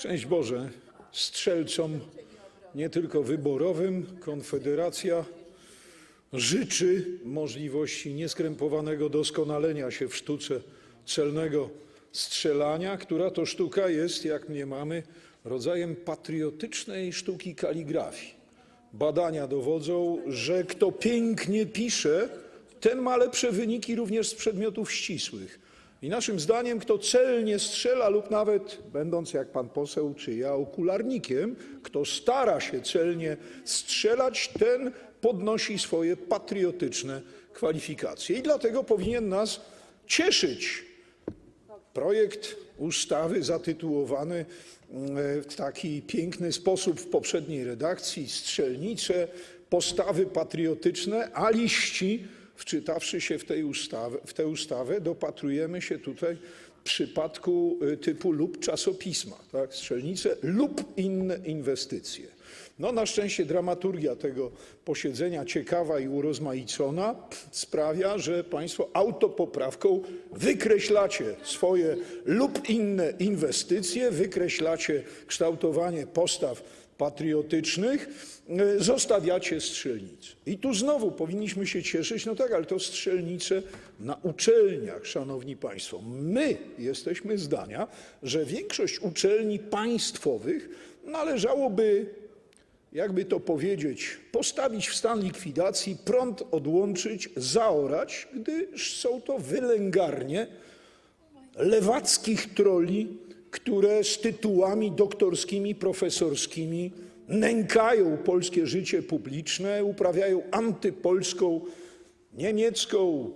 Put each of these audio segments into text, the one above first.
Szczęść Boże strzelcom, nie tylko wyborowym. Konfederacja życzy możliwości nieskrępowanego doskonalenia się w sztuce celnego strzelania, która to sztuka jest, jak mniemamy, rodzajem patriotycznej sztuki kaligrafii. Badania dowodzą, że kto pięknie pisze, ten ma lepsze wyniki również z przedmiotów ścisłych. I naszym zdaniem, kto celnie strzela, lub nawet będąc jak pan poseł czy ja okularnikiem, kto stara się celnie strzelać, ten podnosi swoje patriotyczne kwalifikacje. I dlatego powinien nas cieszyć projekt ustawy zatytułowany e, w taki piękny sposób w poprzedniej redakcji strzelnice, postawy patriotyczne, a liści, wczytawszy się w, tej ustawę, w tę ustawę, dopatrujemy się tutaj przypadku e, typu lub czasopisma, tak? strzelnice lub inne inwestycje. No na szczęście dramaturgia tego posiedzenia ciekawa i urozmaicona sprawia, że państwo autopoprawką wykreślacie swoje lub inne inwestycje, wykreślacie kształtowanie postaw patriotycznych, e, zostawiacie strzelnice. I tu znowu powinniśmy się cieszyć, no tak, ale to strzelnice na uczelniach, szanowni państwo. My jesteśmy zdania, że większość uczelni państwowych należałoby jakby to powiedzieć, postawić w stan likwidacji, prąd odłączyć, zaorać, gdyż są to wylęgarnie lewackich troli, które z tytułami doktorskimi, profesorskimi nękają polskie życie publiczne, uprawiają antypolską, niemiecką,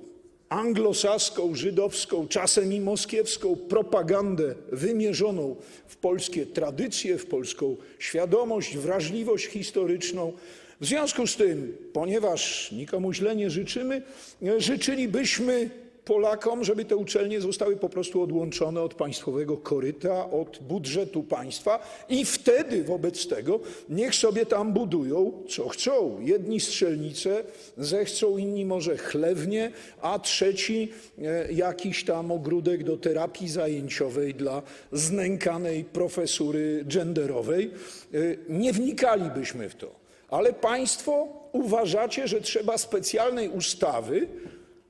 anglosaską, żydowską, czasem i moskiewską propagandę wymierzoną w polskie tradycje, w polską świadomość, wrażliwość historyczną. W związku z tym, ponieważ nikomu źle nie życzymy, życzylibyśmy Polakom, żeby te uczelnie zostały po prostu odłączone od państwowego koryta, od budżetu państwa i wtedy wobec tego niech sobie tam budują, co chcą. Jedni strzelnice zechcą, inni może chlewnie, a trzeci e, jakiś tam ogródek do terapii zajęciowej dla znękanej profesury genderowej. E, Nie wnikalibyśmy w to. Ale państwo uważacie, że trzeba specjalnej ustawy,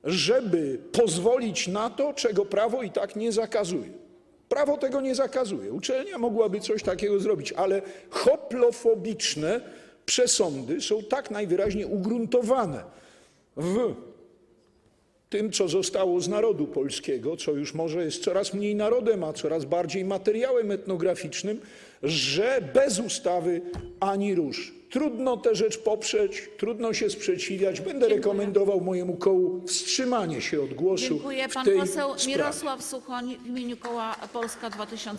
żeby pozwolić na to, czego prawo i tak nie zakazuje. Prawo tego nie zakazuje. Uczelnia mogłaby coś takiego zrobić, ale hoplofobiczne przesądy są tak najwyraźniej ugruntowane w tym, co zostało z narodu polskiego, co już może jest coraz mniej narodem, a coraz bardziej materiałem etnograficznym, że bez ustawy ani rusz. Trudno tę rzecz poprzeć, trudno się sprzeciwiać. Będę rekomendował mojemu kołu wstrzymanie się od głosu w Pan tej poseł sprawie. Mirosław Suchoń w imieniu koła Polska 2050.